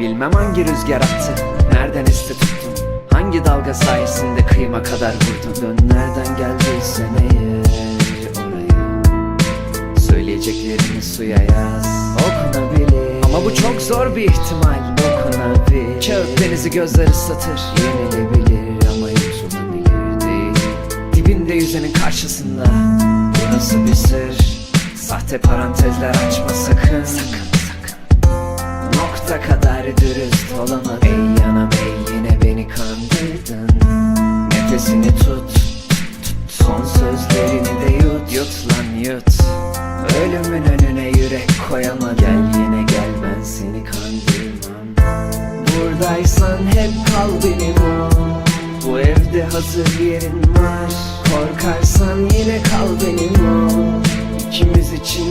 Bilmem hangi rüzgar attı Nereden esti tuttun? Hangi dalga sayesinde kıyıma kadar vurdun? Dön nereden geldiysen eğer oraya. Söyleyeceklerini suya yaz. Okunabilir. Ama bu çok zor bir ihtimal. Okunabilir. Kağıt denizi gözler ıslatır. Yenilebilir ama yutulabilir değil. Dibinde yüzenin karşısında. Burası bir sır? Sahte parantezler açma sakın kadar dürüst olamadın Ey yanam ey yine beni kandırdın. Nefesini tut, tut, Son sözlerini de yut. Yut lan yut. Ölümün önüne yürek koyama Gel yine gel ben seni kandırmam. Buradaysan hep kal benim ol Bu evde hazır yerin var. Korkarsan yine kal benim ol İkimiz için